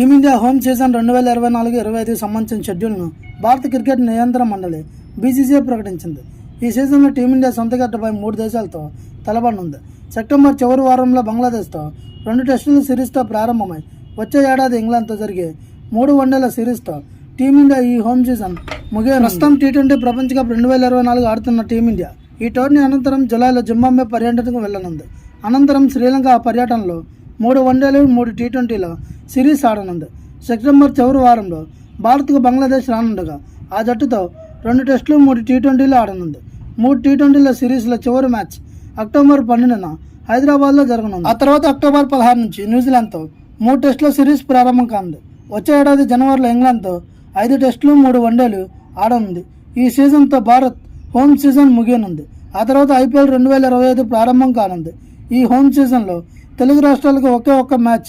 Team India home season రెండు వేల ఇరవై నాలుగు ఇరవై ఐదుకు సంబంధించిన షెడ్యూల్ను భారత క్రికెట్ నియంత్రణ మండలి బీసీసీఐ ప్రకటించింది. ఈ సీజన్లో టీమిండియా సొంత గడ్డపై మూడు దేశాలతో తలబడనుంది సెప్టెంబర్ చివరి వారంలో బంగ్లాదేశ్తో రెండు టెస్టుల సిరీస్తో ప్రారంభమై వచ్చే ఏడాది ఇంగ్లాండ్తో జరిగే మూడు వన్డేల సిరీస్తో టీమిండియా ఈ హోమ్ సీజన్ ముగి ప్రస్తుతం టీ ట్వంటీ ప్రపంచ కప్ రెండు వేల ఇరవై నాలుగు ఆడుతున్న టీమిండియా ఈ టోర్నీ అనంతరం జులైలో జింబాబే పర్యటనకు వెళ్ళనుంది అనంతరం శ్రీలంక పర్యటనలో మూడు వన్డేలు మూడు టీ ట్వంటీలో సిరీస్ ఆడనుంది. సెప్టెంబర్ చివరి వారంలో భారత్కు బంగ్లాదేశ్ రానుండగా ఆ జట్టుతో రెండు టెస్టులు మూడు టీ ట్వంటీలు ఆడనుంది. మూడు టీ ట్వంటీల సిరీస్ల చివరి మ్యాచ్ అక్టోబర్ పన్నెండున హైదరాబాద్లో జరగనుంది. ఆ తర్వాత అక్టోబర్ పదహారు నుంచి న్యూజిలాండ్తో మూడు టెస్టుల సిరీస్ ప్రారంభం కానుంది. వచ్చే ఏడాది జనవరిలో ఇంగ్లాండ్తో ఐదు టెస్టులు మూడు వన్డేలు ఆడనుంది. ఈ సీజన్తో భారత్ హోమ్ సీజన్ ముగియనుంది. ఆ తర్వాత ఐపీఎల్ రెండు వేల ఇరవై ఐదు ప్రారంభం కానుంది. ఈ హోమ్ సీజన్లో తెలుగు రాష్ట్రాలకు ఒకే ఒక్క మ్యాచ్